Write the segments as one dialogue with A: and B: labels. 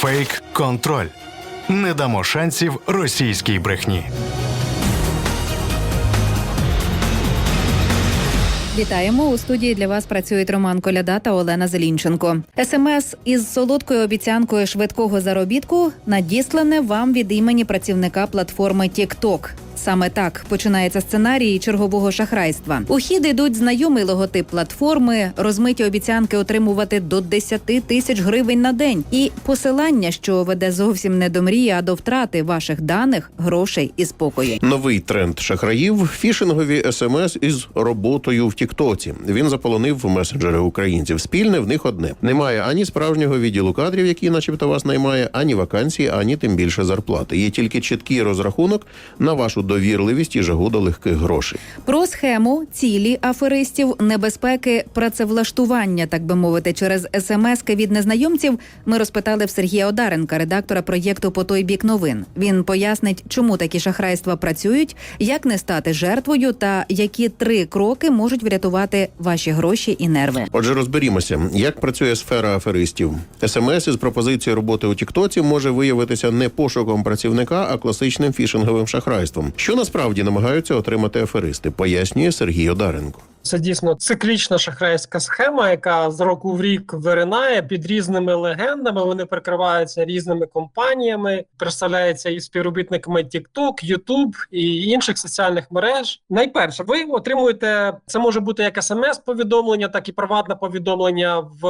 A: Фейк контроль. Не дамо шансів російській брехні.
B: Вітаємо у студії. Для вас працюють Роман Коляда та Олена Зелінченко. СМС із солодкою обіцянкою швидкого заробітку надіслане вам від імені працівника платформи TikTok. Саме так починається сценарій чергового шахрайства. У хід йдуть знайомий логотип платформи, розмиті обіцянки отримувати до 10 тисяч гривень на день, і посилання, що веде зовсім не до мрії, а до втрати ваших даних, грошей і спокою.
C: Новий тренд шахраїв фішингові смс із роботою в Тіктоці. Він заполонив месенджери українців. Спільне в них одне: немає ані справжнього відділу кадрів, який, начебто, вас наймає, ані вакансії, ані тим більше зарплати. Є тільки чіткий розрахунок на вашу довірливість і жагу до легких грошей.
B: Про схему, цілі аферистів, небезпеки працевлаштування, так би мовити, через смски від незнайомців. Ми розпитали в Сергія Одаренка, редактора проєкту по той бік новин. Він пояснить, чому такі шахрайства працюють, як не стати жертвою, та які три кроки можуть врятувати ваші гроші і нерви.
C: Отже, розберімося, як працює сфера аферистів. СМС із пропозицією роботи у Тіктоці може виявитися не пошуком працівника, а класичним фішинговим шахрайством. Що насправді намагаються отримати аферисти, пояснює Сергій Одаренко.
D: Це дійсно циклічна шахрайська схема, яка з року в рік виринає під різними легендами. Вони прикриваються різними компаніями, представляються і співробітниками TikTok, YouTube і інших соціальних мереж. Найперше, ви отримуєте це може бути як смс-повідомлення, так і приватне повідомлення в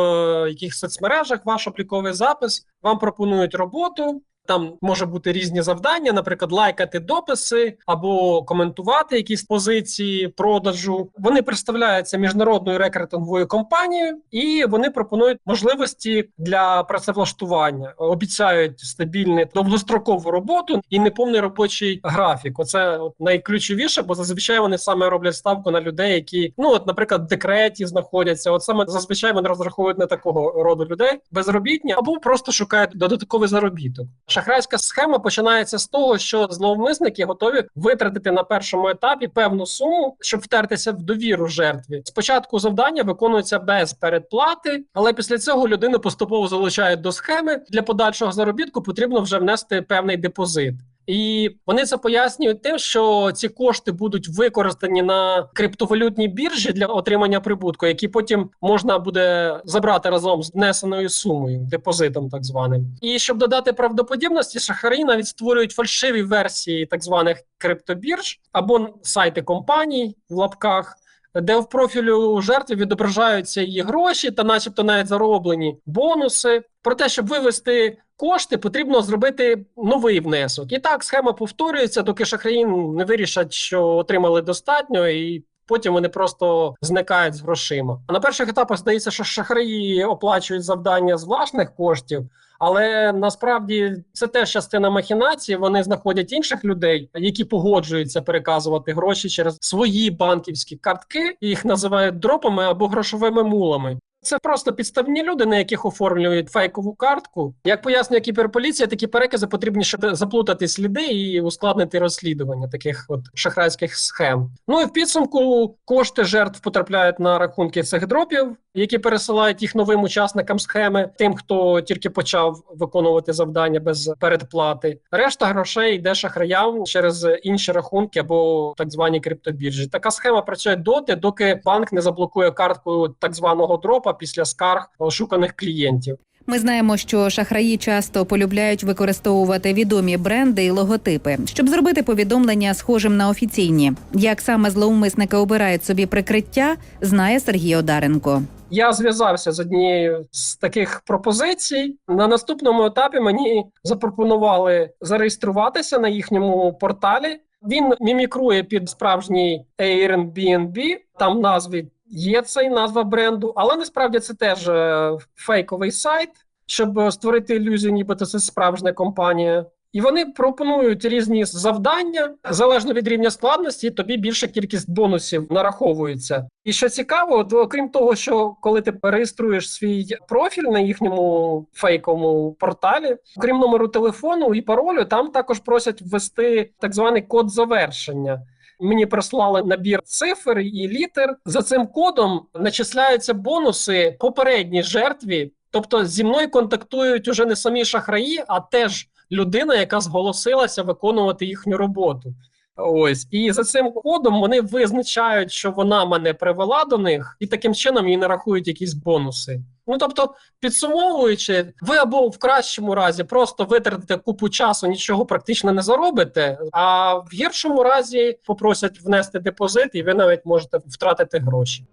D: якихось соцмережах. Ваш обліковий запис вам пропонують роботу. Там може бути різні завдання, наприклад, лайкати дописи або коментувати якісь позиції продажу. Вони представляються міжнародною рекрутинговою компанією, і вони пропонують можливості для працевлаштування, обіцяють стабільну довгострокову роботу і неповний робочий графік. Оце найключовіше, бо зазвичай вони саме роблять ставку на людей, які ну от, наприклад, в декреті знаходяться. От саме зазвичай вони розраховують на такого роду людей безробітні або просто шукають додатковий заробіток. Шахрайська схема починається з того, що зловмисники готові витратити на першому етапі певну суму, щоб втертися в довіру жертві. Спочатку завдання виконується без передплати, але після цього людину поступово залучають до схеми. Для подальшого заробітку потрібно вже внести певний депозит. І вони це пояснюють тим, що ці кошти будуть використані на криптовалютній біржі для отримання прибутку, які потім можна буде забрати разом з внесеною сумою, депозитом, так званим. І щоб додати правдоподібності, шахраї навіть створюють фальшиві версії так званих криптобірж або сайти компаній в лапках. Де в профілю жертви відображаються її гроші та, начебто, навіть зароблені бонуси. Про те, щоб вивести кошти, потрібно зробити новий внесок. І так схема повторюється, доки шахраї не вирішать, що отримали достатньо, і потім вони просто зникають з грошима. На перших етапах здається, що шахраї оплачують завдання з власних коштів. Але насправді це теж частина махінації. Вони знаходять інших людей, які погоджуються переказувати гроші через свої банківські картки. Їх називають дропами або грошовими мулами. Це просто підставні люди, на яких оформлюють фейкову картку. Як пояснює кіберполіція, такі перекази потрібні, щоб заплутати сліди і ускладнити розслідування таких от шахрайських схем. Ну і в підсумку кошти жертв потрапляють на рахунки цих дропів, які пересилають їх новим учасникам схеми, тим, хто тільки почав виконувати завдання без передплати. Решта грошей йде шахраям через інші рахунки або так звані криптобіржі. Така схема працює доти, доки банк не заблокує картку так званого дропа після скарг ошуканих клієнтів.
B: Ми знаємо, що шахраї часто полюбляють використовувати відомі бренди і логотипи, щоб зробити повідомлення схожим на офіційні. Як саме зловмисники обирають собі прикриття, знає Сергій Одаренко.
D: Я зв'язався з однією з таких пропозицій. На наступному етапі мені запропонували зареєструватися на їхньому порталі. Він мімікрує під справжній Airbnb, там назві є цей назва бренду, але насправді це теж е, фейковий сайт, щоб створити ілюзію, нібито це справжня компанія. І вони пропонують різні завдання залежно від рівня складності. Тобі більша кількість бонусів нараховується. І що цікаво, то окрім того, що коли ти реєструєш свій профіль на їхньому фейковому порталі, окрім номеру телефону і паролю, там також просять ввести так званий код завершення. Мені прислали набір цифр і літер. За цим кодом начисляються бонуси попередній жертві. Тобто зі мною контактують уже не самі шахраї, а теж людина, яка зголосилася виконувати їхню роботу. Ось і за цим кодом вони визначають, що вона мене привела до них, і таким чином їй нарахують якісь бонуси. Ну тобто, підсумовуючи, ви або в кращому разі просто витратите купу часу, нічого практично не заробите. А в гіршому разі попросять внести депозит, і ви навіть можете втратити гроші.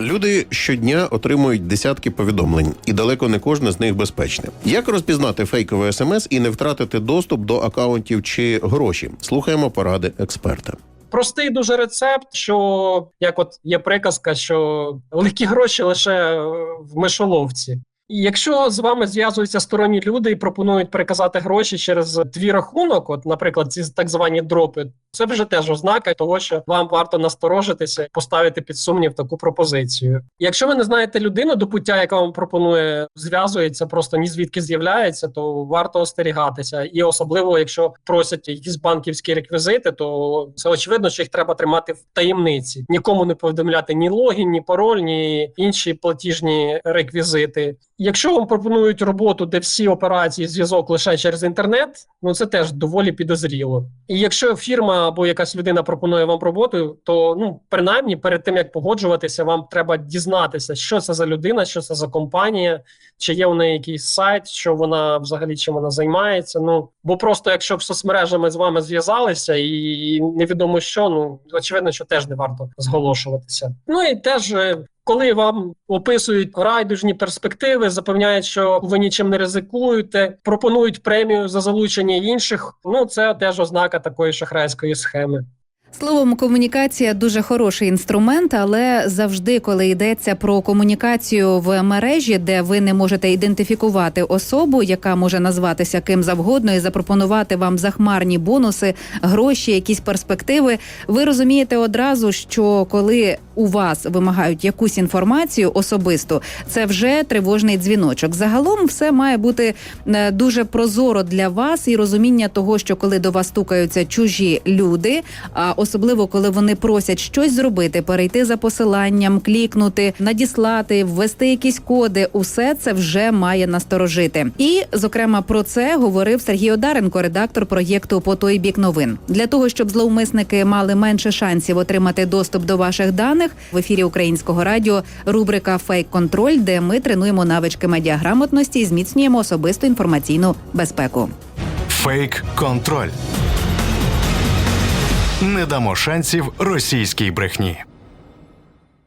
C: Люди щодня отримують десятки повідомлень, і далеко не кожне з них безпечне. Як розпізнати фейкове смс і не втратити доступ до акаунтів чи гроші? Слухаємо поради експерта.
D: Простий дуже рецепт, що як от є приказка, що легкі гроші лише в мишоловці. І якщо з вами зв'язуються сторонні люди і пропонують переказати гроші через твій рахунок, от, наприклад, ці так звані дропи, це вже теж ознака того, що вам варто насторожитися, поставити під сумнів таку пропозицію. Якщо ви не знаєте людину до пуття, яка вам пропонує, зв'язується, просто ні звідки з'являється, то варто остерігатися. І особливо, якщо просять якісь банківські реквізити, то це очевидно, що їх треба тримати в таємниці, нікому не повідомляти ні логін, ні пароль, ні інші платіжні реквізити. Якщо вам пропонують роботу, де всі операції зв'язок лише через інтернет, ну це теж доволі підозріло. І якщо фірма або якась людина пропонує вам роботу, то ну принаймні перед тим як погоджуватися, вам треба дізнатися, що це за людина, що це за компанія, чи є у неї якийсь сайт, що вона взагалі чим вона займається. Ну бо просто якщо б соцмережами з вами зв'язалися і невідомо що, ну очевидно, що теж не варто зголошуватися. Ну і теж. Коли вам описують райдужні перспективи, запевняють, що ви нічим не ризикуєте, пропонують премію за залучення інших. Ну це теж ознака такої шахрайської схеми.
B: Словом, комунікація дуже хороший інструмент, але завжди, коли йдеться про комунікацію в мережі, де ви не можете ідентифікувати особу, яка може назватися ким завгодно, і запропонувати вам захмарні бонуси, гроші, якісь перспективи, ви розумієте одразу, що коли у вас вимагають якусь інформацію особисту, це вже тривожний дзвіночок. Загалом все має бути е, дуже прозоро для вас і розуміння того, що коли до вас стукаються чужі люди, а особливо коли вони просять щось зробити, перейти за посиланням, клікнути, надіслати, ввести якісь коди, усе це вже має насторожити. І зокрема про це говорив Сергій Одаренко, редактор проєкту по той бік новин. Для того щоб зловмисники мали менше шансів отримати доступ до ваших даних в ефірі українського радіо. Рубрика Фейк контроль, де ми тренуємо навички медіаграмотності і зміцнюємо особисту інформаційну безпеку.
A: Фейк контроль. Не дамо шансів російській брехні.